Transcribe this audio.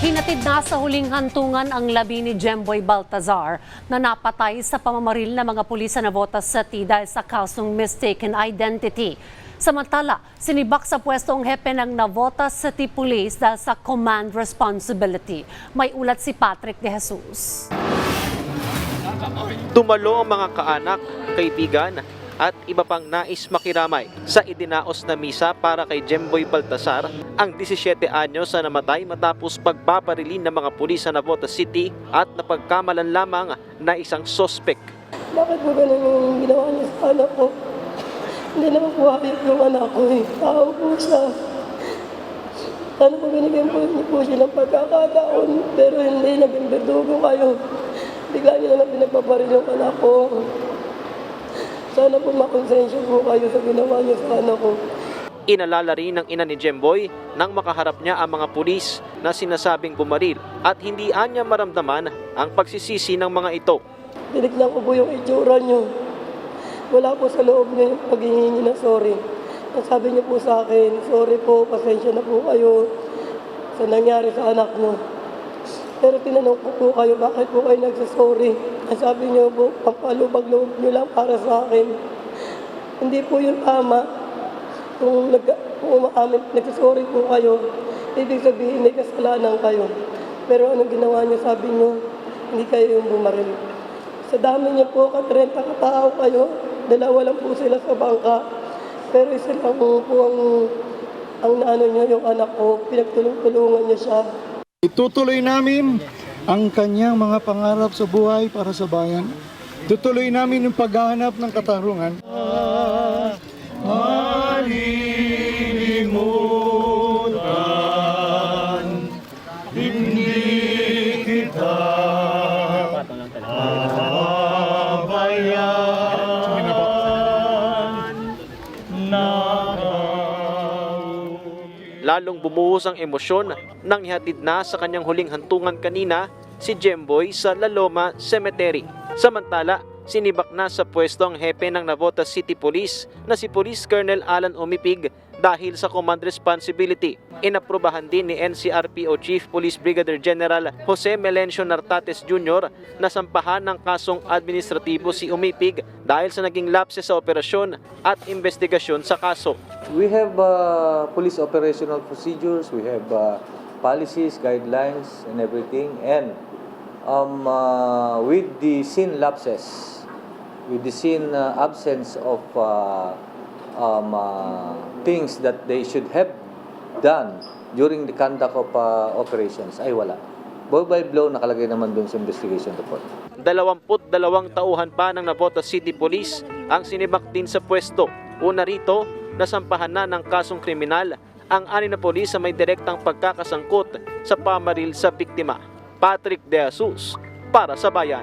Hinatid na sa huling hantungan ang labi ni Jemboy Baltazar na napatay sa pamamaril ng mga pulis sa Navotas City dahil sa kasong mistaken identity. Samantala, sinibak sa pwesto ang hepe ng Navotas City Police dahil sa command responsibility. May ulat si Patrick De Jesus. Tumalo ang mga kaanak, kaibigan at iba pang nais makiramay sa idinaos na misa para kay Jemboy Baltasar, ang 17 anyos na namatay matapos pagbabarilin ng mga pulis sa Navotas City at napagkamalan lamang na isang sospek. Bakit po ganun yung ginawa niya sa anak ko? Hindi naman po yung anak ko eh. Tao po siya. Sana po binigyan po niyo po siya ng pagkakataon. Pero hindi, naging berdugo kayo. Bigla niyo na lang pinagpaparil yung anak ko. Sana po makonsensya po kayo sa ginawa niyo sa anak ko. Inalala rin ng ina ni Jemboy nang makaharap niya ang mga pulis na sinasabing bumaril at hindi anya maramdaman ang pagsisisi ng mga ito. Tinignan ko po yung itsura niyo. Wala po sa loob niyo yung paghihingi ng sorry. Ang sabi niyo po sa akin, sorry po, pasensya na po kayo sa nangyari sa anak niyo. Pero tinanong ko po kayo, bakit po kayo nagsasorry? Ang sabi niyo po, pampalubag loob niyo lang para sa akin. Hindi po yun tama. Kung, nag, kung umaamin, nagsasorry po kayo, ibig sabihin may kasalanan kayo. Pero anong ginawa niyo, sabi niyo, hindi kayo yung bumaril. Sa dami niyo po, ka-30 katao kayo, dalawa lang po sila sa bangka. Pero isa lang po ang, ang naano niyo, yung anak ko, pinagtulong-tulungan niya siya. Itutuloy namin ang kanyang mga pangarap sa buhay para sa bayan. Tutuloy namin yung paghahanap ng katarungan. Malilimutan, Lalong bumuhos ang emosyon nang ihatid na sa kanyang huling hantungan kanina si Jemboy sa Laloma Cemetery. Samantala, sinibak na sa pwesto ang hepe ng Navotas City Police na si Police Colonel Alan Umipig dahil sa command responsibility. Inaprubahan din ni NCRPO Chief Police Brigadier General Jose Melencio Nartates Jr. na sampahan ng kasong administratibo si Umipig dahil sa naging lapse sa operasyon at investigasyon sa kaso. We have uh, police operational procedures, we have uh, policies, guidelines, and everything. And um, uh, with the scene lapses, with the scene uh, absence of uh, um, uh, things that they should have done during the conduct of uh, operations, ay wala. Blow by blow, nakalagay naman dun sa investigation report. 22 tauhan pa ng Navotas City Police ang sinibak din sa pwesto. Una rito, nasampahan na ng kasong kriminal ang ani na polis sa may direktang pagkakasangkot sa pamaril sa biktima. Patrick De Jesus para sa Bayan.